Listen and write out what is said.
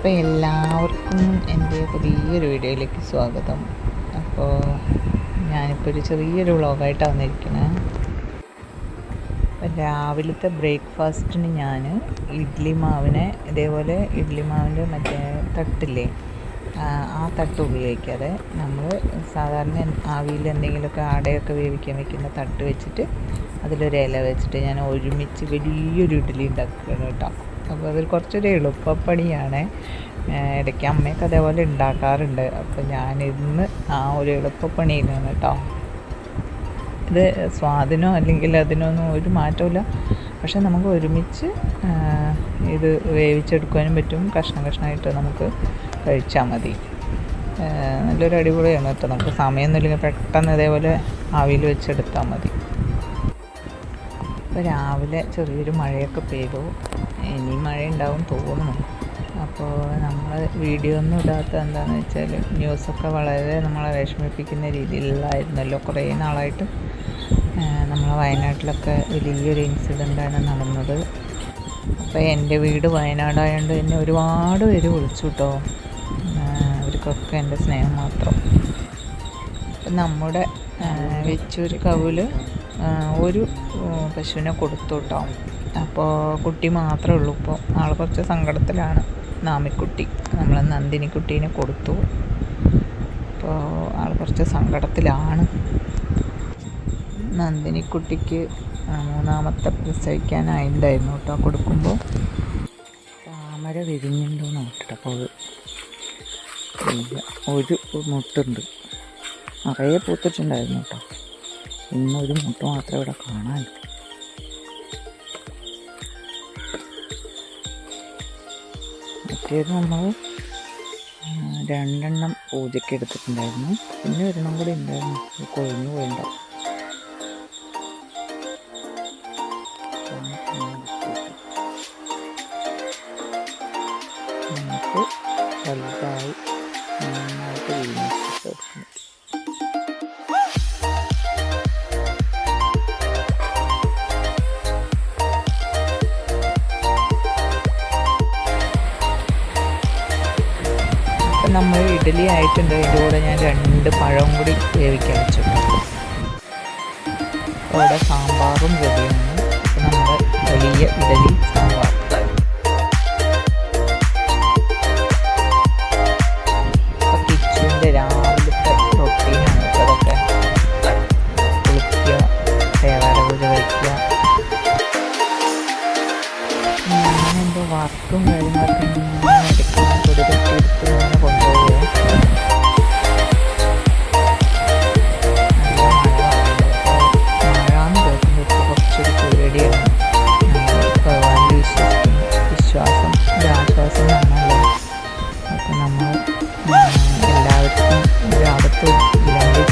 അപ്പോൾ എല്ലാവർക്കും എന്റെ പുതിയൊരു വീഡിയോയിലേക്ക് സ്വാഗതം. അപ്പോൾ ഞാനിപ്പോൾ ഒരു ചെറിയൊരു വ്ളോഗായിട്ടാണ് വന്നിരിക്കുന്നത് രാവിലത്തെ ബ്രേക്ക്ഫാസ്റ്റിന് ഞാൻ ഇഡ്ലി മാവിനെ ഇതേപോലെ ഇഡ്ലി മാവിന്റെ മറ്റേ തട്ടില്ലേ ആ, തട്ട് ഉപയോഗിക്കാതെ നമ്മൾ സാധാരണ ആവിയിൽ എന്തെങ്കിലുമൊക്കെ ആടയൊക്കെ വേവിക്കാൻ വെക്കുന്ന തട്ട് വെച്ചിട്ട് അതിലൊരു ഇല വെച്ചിട്ട് ഞാൻ ഒരുമിച്ച് വലിയൊരു ഇഡ്ഡലി ഉണ്ടാക്കുകയാണ് കേട്ടോ. അപ്പോൾ അതിൽ കുറച്ചൊരു എളുപ്പപ്പണിയാണ്. ഇടയ്ക്ക് അമ്മയൊക്കെ അതേപോലെ ഉണ്ടാക്കാറുണ്ട്. അപ്പോൾ ഞാൻ ഇന്ന് ആ ഒരു എളുപ്പപ്പണിയിലാണ് കേട്ടോ ഇത് സ്വാദിനോ അല്ലെങ്കിൽ അതിനൊന്നും ഒരു മാറ്റമില്ല പക്ഷെ നമുക്ക് ഒരുമിച്ച് ഇത് വേവിച്ചെടുക്കാനും പറ്റും. കഷ്ണം കഷ്ണമായിട്ട് നമുക്ക് കഴിച്ചാൽ മതി. നല്ലൊരു അടിപൊളിയാണ് കേട്ടോ. നമുക്ക് സമയമൊന്നുമില്ലെങ്കിൽ പെട്ടെന്ന് ഇതേപോലെ ആവിയിൽ വെച്ചെടുത്താൽ മതി. ഇപ്പോൾ രാവിലെ ചെറിയൊരു മഴയൊക്കെ പെയ്തു. ഇനി മഴ ഉണ്ടാവും തോന്നുന്നു. അപ്പോൾ നമ്മൾ വീഡിയോ ഒന്നും ഇടാത്ത എന്താണെന്ന് വെച്ചാൽ ന്യൂസൊക്കെ വളരെ നമ്മളെ വിഷമിപ്പിക്കുന്ന രീതിയിലുള്ളായിരുന്നല്ലോ കുറേ നാളായിട്ട്. നമ്മളെ വയനാട്ടിലൊക്കെ വലിയൊരു ഇൻസിഡന്റാണ് നടന്നത്. അപ്പോൾ എന്റെ വീട് വയനാടായതുകൊണ്ട് എന്നെ ഒരുപാട് പേര് വിളിച്ചു കേട്ടോ അവർക്കൊക്കെ എന്റെ സ്നേഹം മാത്രം. നമ്മുടെ വെച്ചൊരു കവിൽ ഒരു പശുവിനെ കൊടുത്തു കേട്ടോ അപ്പോൾ കുട്ടി മാത്രമേ ഉള്ളൂ. ഇപ്പോൾ ആൾ കുറച്ച് സങ്കടത്തിലാണ്. നാമിക്കുട്ടി. നമ്മൾ നന്ദിനിക്കുട്ടീനെ കൊടുത്തു. അപ്പോൾ ആൾ കുറച്ച് സങ്കടത്തിലാണ്. നന്ദിനിക്കുട്ടിക്ക് മൂന്നാമത്തെ പ്രസവിക്കാനായിട്ടുണ്ടായിരുന്നു കേട്ടോ കൊടുക്കുമ്പോൾ താമര വിരിഞ്ഞുണ്ടോ നോക്കട്ടെ. അപ്പോൾ ഒരു മുട്ടുണ്ട്. നിറയെ പൂത്തിട്ടുണ്ടായിരുന്നു കേട്ടോ. ഇന്നൊരു മുട്ട മാത്രമേ ഇവിടെ കാണാൻ മറ്റേത് നമ്മൾ രണ്ടെണ്ണം പൂജയ്ക്ക് എടുത്തിട്ടുണ്ടായിരുന്നു പിന്നെ ഒരെണ്ണം കൂടി ഉണ്ടായിരുന്നു. കൊഴിഞ്ഞു പോയിണ്ടാവും നമുക്ക് വലുതായി നന്നായിട്ട് എടുക്കണം നമ്മൾ ഇഡ്ഡലി ആയിട്ടുണ്ട്. അതിന്റെ കൂടെ ഞാൻ രണ്ട് പഴവും കൂടി വേവിക്കാൻ വെച്ചിട്ടുണ്ട്. അവിടെ സാമ്പാറും റെഡിയാണ്. നമ്മുടെ വലിയ ഇഡലി സാമ്പാർ. എന്റെ വർക്കും കാര്യങ്ങളൊക്കെ ആണല്ലോ അപ്പോൾ നമ്മൾ എല്ലാവർക്കും ഒരു അടുത്ത് ഇല്ലെങ്കിൽ